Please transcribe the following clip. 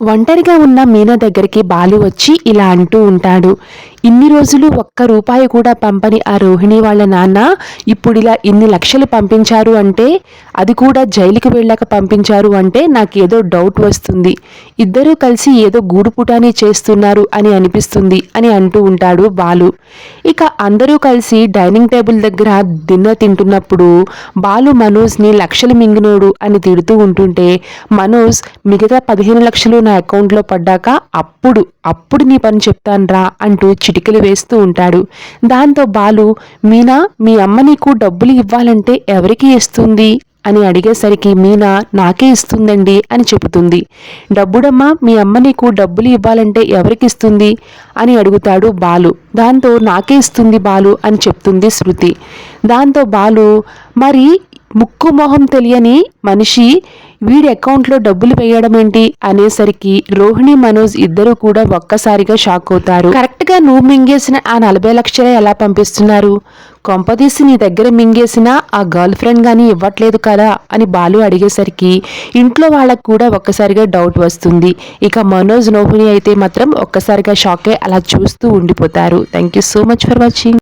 ఒంటరిగా ఉన్న మీనా దగ్గరికి బాలు వచ్చి ఇలా అంటూ ఉంటాడు. ఇన్ని రోజులు ఒక్క రూపాయి కూడా పంపని ఆ రోహిణి వాళ్ళ నాన్న ఇప్పుడు ఇలా ఇన్ని లక్షలు పంపించారు అంటే అది కూడా జైలుకి వెళ్ళాక పంపించారు అంటే నాకేదో డౌట్ వస్తుంది. ఇద్దరూ కలిసి ఏదో గూడుపుటాని చేస్తున్నారు అని అనిపిస్తుంది అని అంటూ ఉంటాడు బాలు. ఇక అందరూ కలిసి డైనింగ్ టేబుల్ దగ్గర డిన్నర్ తింటున్నప్పుడు బాలు మనోజ్ని లక్షలు మింగినోడు అని తిడుతూ ఉంటుంటే మనోజ్ మిగతా పదిహేను లక్షలు నా అకౌంట్లో పడ్డాక అప్పుడు అప్పుడు నీ పని చెప్తాన్రా అంటూ చిటికలు వేస్తూ ఉంటాడు. దాంతో బాలు మీనా మీ అమ్మ నీకు డబ్బులు ఇవ్వాలంటే ఎవరికి ఇస్తుంది? అని అడిగేసరికి మీనా నాకే ఇస్తుందండి అని చెబుతుంది. డబ్బుడమ్మా మీ అమ్మ నీకు డబ్బులు ఇవ్వాలంటే ఎవరికి ఇస్తుంది? అని అడుగుతాడు బాలు. దాంతో నాకే ఇస్తుంది బాలు అని చెప్తుంది శృతి. దాంతో బాలు మరి ముక్కు మొహం తెలియని మనిషి వీడి అకౌంట్లో డబ్బులు వేయడం ఏంటి? అనేసరికి రోహిణి మనోజ్ ఇద్దరు కూడా ఒక్కసారిగా షాక్ అవుతారు. కరెక్ట్గా నువ్వు మింగేసిన ఆ నలభై లక్షలే ఎలా పంపిస్తున్నారు? కొంపదీసి నీ దగ్గర మింగేసిన ఆ గర్ల్ ఫ్రెండ్ గానీ ఇవ్వట్లేదు కదా? అని బాలు అడిగేసరికి ఇంట్లో వాళ్ళకు కూడా ఒక్కసారిగా డౌట్ వస్తుంది. ఇక మనోజ్ రోహిణి అయితే మాత్రం ఒక్కసారిగా షాక్ అలా చూస్తూ ఉండిపోతారు. Thank you so much for watching